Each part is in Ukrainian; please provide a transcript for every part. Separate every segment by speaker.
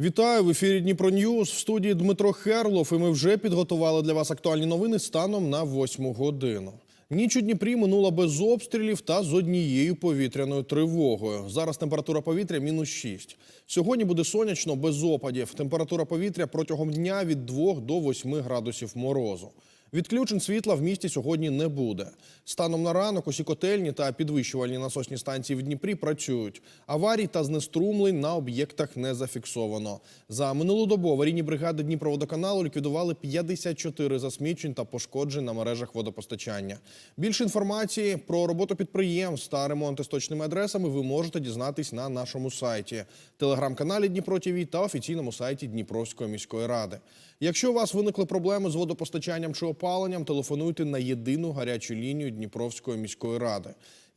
Speaker 1: Вітаю в ефірі Дніпро Ньюз. В студії Дмитро Херлов. І ми вже підготували для вас актуальні новини станом на восьму годину. Ніч у Дніпрі минула без обстрілів та з однією повітряною тривогою. Зараз температура повітря мінус 6. Сьогодні буде сонячно без опадів. Температура повітря протягом дня від 2 до 8 градусів морозу. Відключень світла в місті сьогодні не буде. Станом на ранок усі котельні та підвищувальні насосні станції в Дніпрі працюють. Аварій та знеструмлень на об'єктах не зафіксовано. За минулу добу аварійні бригади Дніпроводоканалу ліквідували 54 засмічень та пошкоджень на мережах водопостачання. Більше інформації про роботу підприємств та ремонти з точними адресами ви можете дізнатись на нашому сайті, телеграм-каналі Дніпро ТІВІ та офіційному сайті Дніпровської міської ради. Якщо у вас виникли проблеми з водопостачанням чи опаленням, телефонуйте на єдину гарячу лінію Дніпровської міської ради.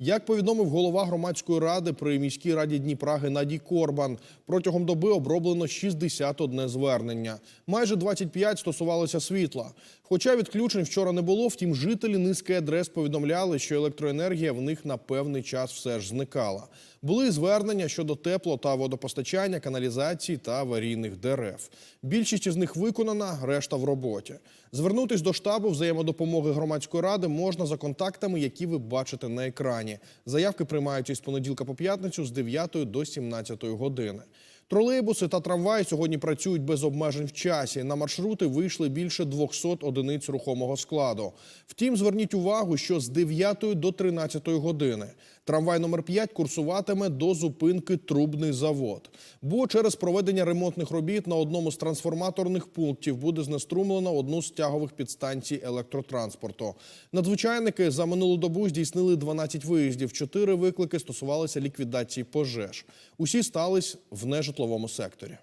Speaker 1: Як повідомив голова громадської ради при міській раді Дніпра Геннадій Корбан, протягом доби оброблено 61 звернення. Майже 25 стосувалося світла. Хоча відключень вчора не було, втім жителі низки адрес повідомляли, що електроенергія в них на певний час все ж зникала. Були звернення щодо тепло та водопостачання, каналізації та аварійних дерев. Більшість із них виконана, решта в роботі. Звернутись до штабу взаємодопомоги громадської ради можна за контактами, які ви бачите на екрані. Заявки приймають із понеділка по п'ятницю з 9 до 17 години. Тролейбуси та трамваї сьогодні працюють без обмежень в часі. На маршрути вийшли більше 200 одиниць рухомого складу. Втім, зверніть увагу, що з 9 до 13 години трамвай номер 5 курсуватиме до зупинки Трубний завод. Бо через проведення ремонтних робіт на одному з трансформаторних пунктів буде знеструмлено одну з тягових підстанцій електротранспорту. Надзвичайники за минулу добу здійснили 12 виїздів. Чотири виклики стосувалися ліквідації пожеж. Усі стались в нежитловому секторі.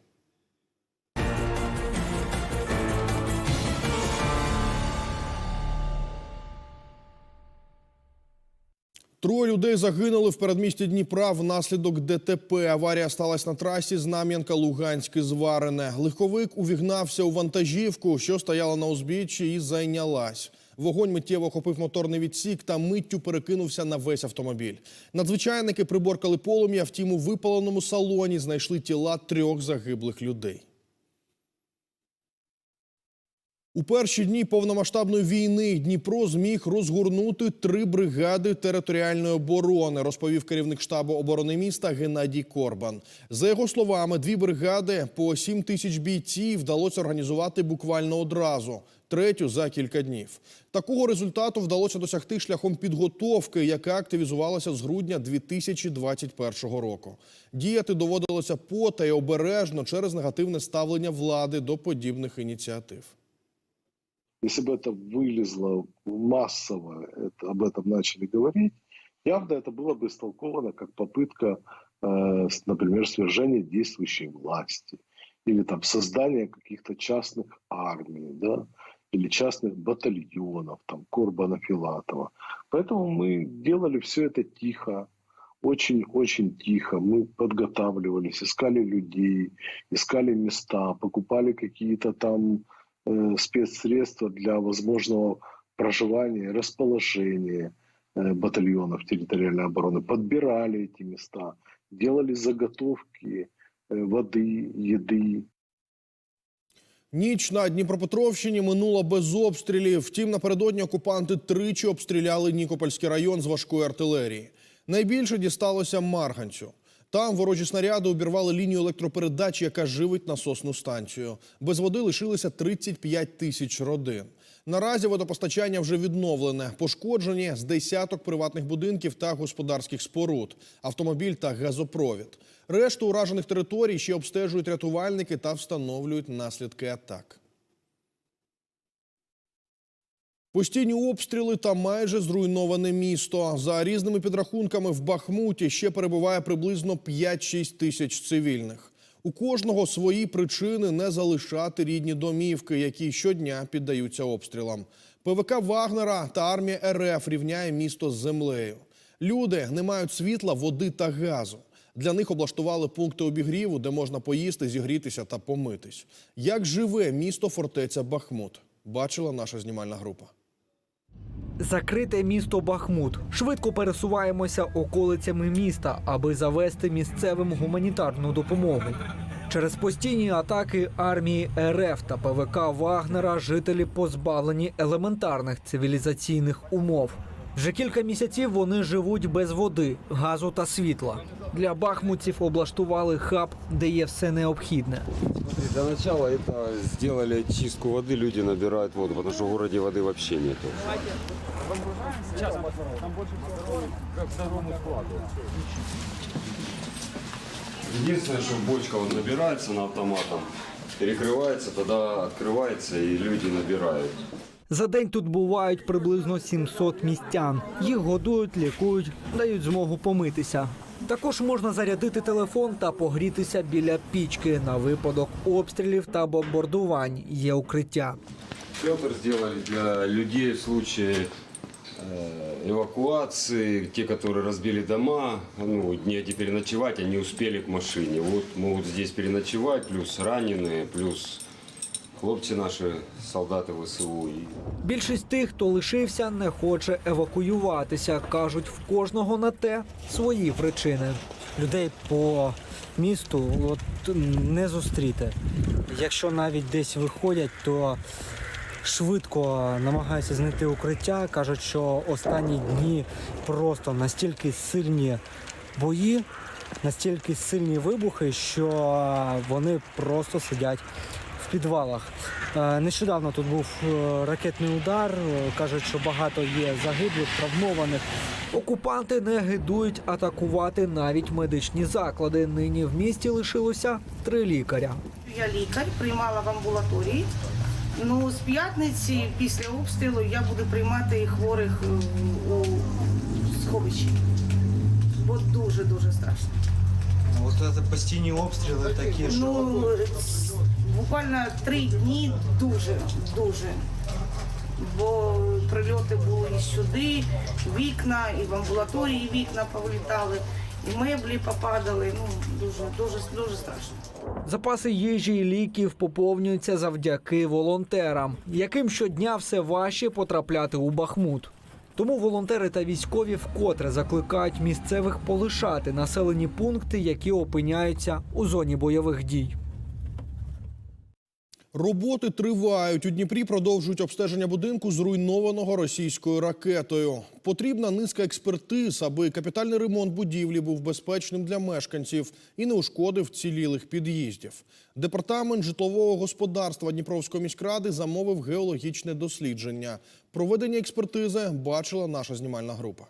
Speaker 1: Троє людей загинули в передмісті Дніпра внаслідок ДТП. Аварія сталася на трасі Знам'янка Луганське зварене. Легковик увігнався у вантажівку, що стояла на узбіччі, і зайнялась. Вогонь миттєво охопив моторний відсік та миттю перекинувся на весь автомобіль. Надзвичайники приборкали полум'я, втім у випаленому салоні знайшли тіла трьох загиблих людей. У перші дні повномасштабної війни Дніпро зміг розгорнути три бригади територіальної оборони, розповів керівник штабу оборони міста Геннадій Корбан. За його словами, дві бригади по 7 тисяч бійців вдалося організувати буквально одразу, третю за кілька днів. Такого результату вдалося досягти шляхом підготовки, яка активізувалася з грудня 2021 року. Діяти доводилося пота й обережно через негативне ставлення влади до подібних ініціатив.
Speaker 2: если бы это вылезло массово, это, об этом начали говорить, явно это было бы истолковано как попытка, э, с- например, свержения действующей власти или там создания каких-то частных армий, да, или частных батальонов, там, Курбана Филатова. Поэтому мы делали все это тихо, очень-очень тихо. Мы подготавливались, искали людей, искали места, покупали какие-то там э, спецсредства для возможного проживания, расположения э, батальонов территориальной обороны, подбирали эти места, делали заготовки э, воды, еды,
Speaker 1: Ніч на Дніпропетровщині минула без обстрілів. Втім, напередодні окупанти тричі обстріляли Нікопольський район з важкої артилерії. Найбільше дісталося Марганцю. Там ворожі снаряди обірвали лінію електропередач, яка живить насосну станцію. Без води лишилися 35 тисяч родин. Наразі водопостачання вже відновлене. Пошкоджені з десяток приватних будинків та господарських споруд, автомобіль та газопровід. Решту уражених територій ще обстежують рятувальники та встановлюють наслідки атак. Постійні обстріли та майже зруйноване місто. За різними підрахунками в Бахмуті ще перебуває приблизно 5-6 тисяч цивільних. У кожного свої причини не залишати рідні домівки, які щодня піддаються обстрілам. ПВК Вагнера та армія РФ рівняє місто з землею. Люди не мають світла, води та газу. Для них облаштували пункти обігріву, де можна поїсти, зігрітися та помитись. Як живе місто фортеця Бахмут? Бачила наша знімальна група.
Speaker 3: Закрите місто Бахмут. Швидко пересуваємося околицями міста, аби завести місцевим гуманітарну допомогу. Через постійні атаки армії РФ та ПВК Вагнера жителі позбавлені елементарних цивілізаційних умов. Вже кілька місяців вони живуть без води, газу та світла. Для бахмутців облаштували хаб, де є все необхідне.
Speaker 4: Смотри, Для начала это сделали чистку воды, люди набирают воду, потому что в городе воды вообще нету. Единственное, что бочка вот набирается на автоматом, перекрывается, тогда открывается и люди набирают.
Speaker 3: За день тут бувають приблизно 700 містян. Їх годують, лікують, дають змогу помитися. Також можна зарядити телефон та погрітися біля пічки на випадок обстрілів та бомбардувань. Є укриття.
Speaker 4: Шелтер сделали для людей в случае э, эвакуации, те, которые разбили дома, ну, негде переночевать, они успели к машине. Вот могут здесь переночевать, плюс раненые, плюс хлопцы наши, солдаты ВСУ.
Speaker 3: Більшість тих, хто лишився, не хоче евакуюватися. кажуть, в кожного на те свої причини. Людей по місту от не зустріти. Якщо навіть десь виходять, то швидко намагаються знайти укриття. кажуть, що останні дні просто настільки сильні бої, настільки сильні вибухи, що вони просто сидять в підвалах. Е, Нещодавно тут був е, ракетний удар. Е, Кажуть, що багато є загиблих, травмованих. Окупанти не гидують атакувати навіть медичні заклади. Нині в місті лишилося три лікаря.
Speaker 5: Я лікар, приймала в амбулаторії. Ну, з п'ятниці після обстрілу я буду приймати хворих у сховищі. Бо дуже-дуже страшно.
Speaker 3: От це постійні обстріли такі,
Speaker 5: Ну, ц- буквально три дні дуже, дуже. Бо прильоти були і сюди, вікна, і в амбулаторії вікна повлітали, і меблі попадали. Ну, дуже, дуже, дуже страшно.
Speaker 3: Запаси їжі і ліків поповнюються завдяки волонтерам, яким щодня все важче потрапляти у Бахмут. Тому волонтери та військові вкотре закликають місцевих полишати населені пункти, які опиняються у зоні бойових дій.
Speaker 1: Роботи тривають. У Дніпрі продовжують обстеження будинку, зруйнованого російською ракетою. Потрібна низка експертиз, аби капітальний ремонт будівлі був безпечним для мешканців і не ушкодив цілілих під'їздів. Департамент житлового господарства Дніпровської міськради замовив геологічне дослідження. Проведення експертизи бачила наша знімальна група.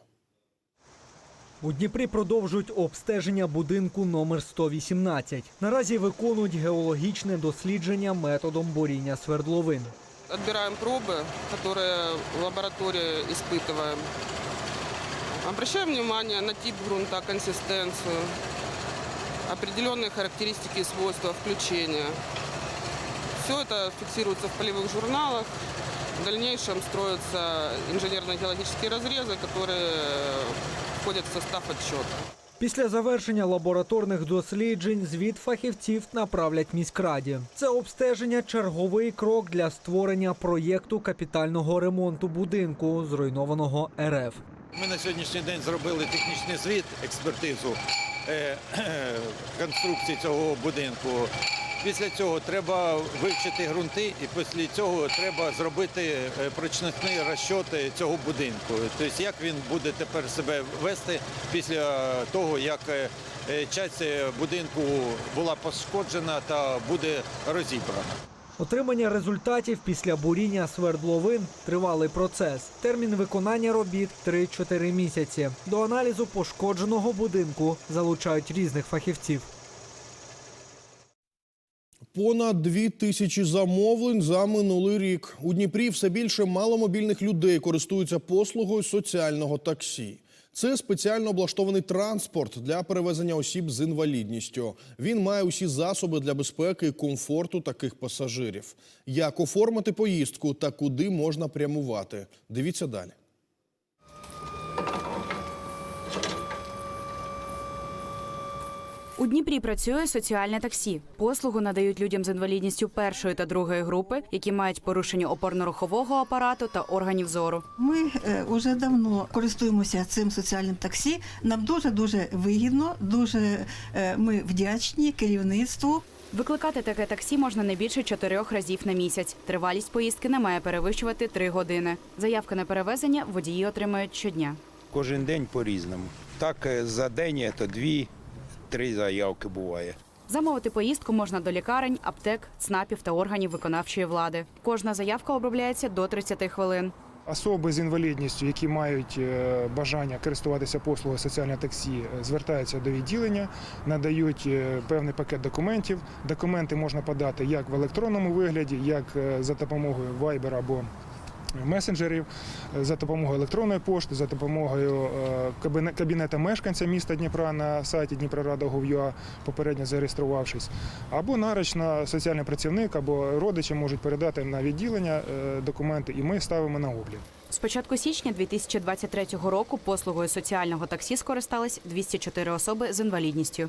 Speaker 3: У Дніпрі продовжують обстеження будинку номер 118. Наразі виконують геологічне дослідження методом буріння свердловин.
Speaker 6: Отбираем пробы, которые в лаборатории испытываем. Обращаем внимание на тип грунта, консистенцию, определенные характеристики и свойства включения. Все это фиксируется в полевых журналах. В дальнейшем строятся инженерно-геологические разрезы, которые входят в состав отчета.
Speaker 3: Після завершення лабораторних досліджень звіт фахівців направлять міськраді. Це обстеження черговий крок для створення проєкту капітального ремонту будинку, зруйнованого РФ.
Speaker 7: Ми на сьогоднішній день зробили технічний звіт, експертизу е, конструкції цього будинку. Після цього треба вивчити ґрунти, і після цього треба зробити е, прочностні розчоти цього будинку. Тобто, як він буде тепер себе вести після того, як е, е, часть будинку була пошкоджена та буде розібрана.
Speaker 3: Отримання результатів після буріння свердловин тривалий процес. Термін виконання робіт 3-4 місяці. До аналізу пошкодженого будинку залучають різних фахівців.
Speaker 1: Понад дві тисячі замовлень за минулий рік. У Дніпрі все більше маломобільних людей користуються послугою соціального таксі. Це спеціально облаштований транспорт для перевезення осіб з інвалідністю. Він має усі засоби для безпеки і комфорту таких пасажирів. Як оформити поїздку та куди можна прямувати? Дивіться далі.
Speaker 8: У Дніпрі працює соціальне таксі. Послугу надають людям з інвалідністю першої та другої групи, які мають порушення опорно-рухового апарату та органів зору.
Speaker 9: Ми е, уже давно користуємося цим соціальним таксі. Нам дуже дуже вигідно, дуже е, ми вдячні керівництву.
Speaker 8: Викликати таке таксі можна не більше чотирьох разів на місяць. Тривалість поїздки не має перевищувати три години. Заявки на перевезення водії отримують щодня.
Speaker 10: Кожен день по-різному. Так е, за день це дві-три заявки буває.
Speaker 8: Замовити поїздку можна до лікарень, аптек, ЦНАПів та органів виконавчої влади. Кожна заявка обробляється до 30 хвилин.
Speaker 11: Особи з інвалідністю, які мають е, бажання користуватися послугою соціальне таксі, е, звертаються до відділення, надають е, певний пакет документів. Документи можна подати як в електронному вигляді, як за допомогою Viber або месенджерів, е, за допомогою електронної пошти, за допомогою е, кабіне- кабінета мешканця міста Дніпра на сайті Дніпрорада.gov.ua, попередньо зареєструвавшись, або нарочно соціальний працівник або родичі можуть передати на відділення е, документи, і ми ставимо на облік.
Speaker 8: З початку січня 2023 року послугою соціального таксі скористались 204 особи з інвалідністю.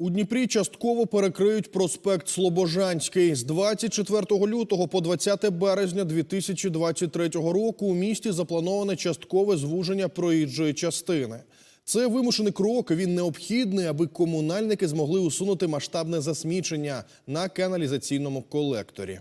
Speaker 1: У Дніпрі частково перекриють проспект Слобожанський. З 24 лютого по 20 березня 2023 року у місті заплановане часткове звуження проїжджої частини. Це вимушений крок. Він необхідний, аби комунальники змогли усунути масштабне засмічення на каналізаційному колекторі.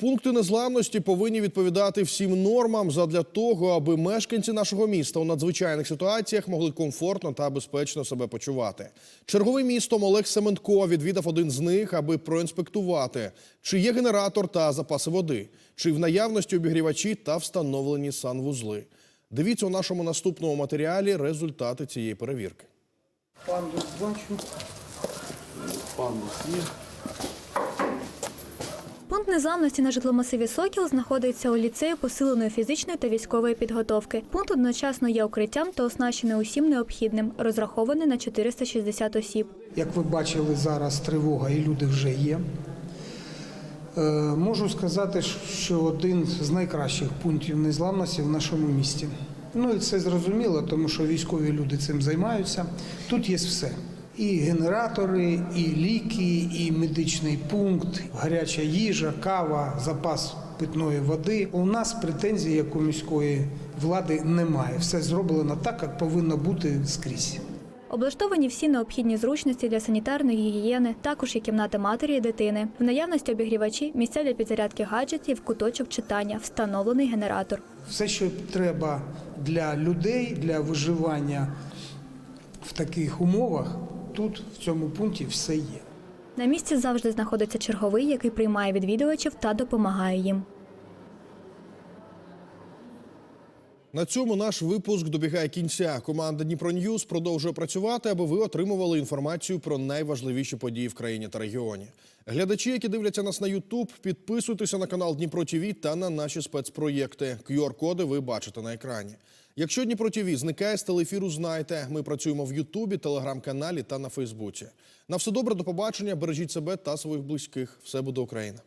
Speaker 1: Пункти незламності повинні відповідати всім нормам задля того, аби мешканці нашого міста у надзвичайних ситуаціях могли комфортно та безпечно себе почувати. Черговий містом Олег Семенко відвідав один з них, аби проінспектувати, чи є генератор та запаси води, чи в наявності обігрівачі та встановлені санвузли. Дивіться у нашому наступному матеріалі результати цієї перевірки.
Speaker 11: Пандус бачу.
Speaker 12: Пункт незламності на житломасиві Сокіл знаходиться у ліцею посиленої фізичної та військової підготовки. Пункт одночасно є укриттям та оснащений усім необхідним, розрахований на 460 осіб.
Speaker 13: Як ви бачили, зараз тривога і люди вже є. Е, Можу сказати, що один з найкращих пунктів незламності в нашому місті. Ну і це зрозуміло, тому що військові люди цим займаються. Тут є все. І генератори, і ліки, і медичний пункт, гаряча їжа, кава, запас питної води. У нас претензій, як у міської влади, немає. Все зроблено так, як повинно бути скрізь.
Speaker 12: Облаштовані всі необхідні зручності для санітарної гігієни, також є кімната матері і дитини. В наявності обігрівачі, місця для підзарядки гаджетів, куточок читання, встановлений генератор.
Speaker 13: Все, що треба для людей, для виживання в таких умовах, тут в цьому пункті все є.
Speaker 12: На місці завжди знаходиться черговий, який приймає відвідувачів та допомагає їм.
Speaker 1: На цьому наш випуск добігає кінця. Команда Дніпро Ньюз продовжує працювати, аби ви отримували інформацію про найважливіші події в країні та регіоні. Глядачі, які дивляться нас на Ютуб, підписуйтеся на канал Дніпро ТІВІ та на наші спецпроєкти. QR-коди ви бачите на екрані. Якщо Дніпро ТІВІ зникає з телефіру, знайте. Ми працюємо в Ютубі, телеграм-каналі та на Фейсбуці. На все добре, до побачення. Бережіть себе та своїх близьких. Все буде Україна.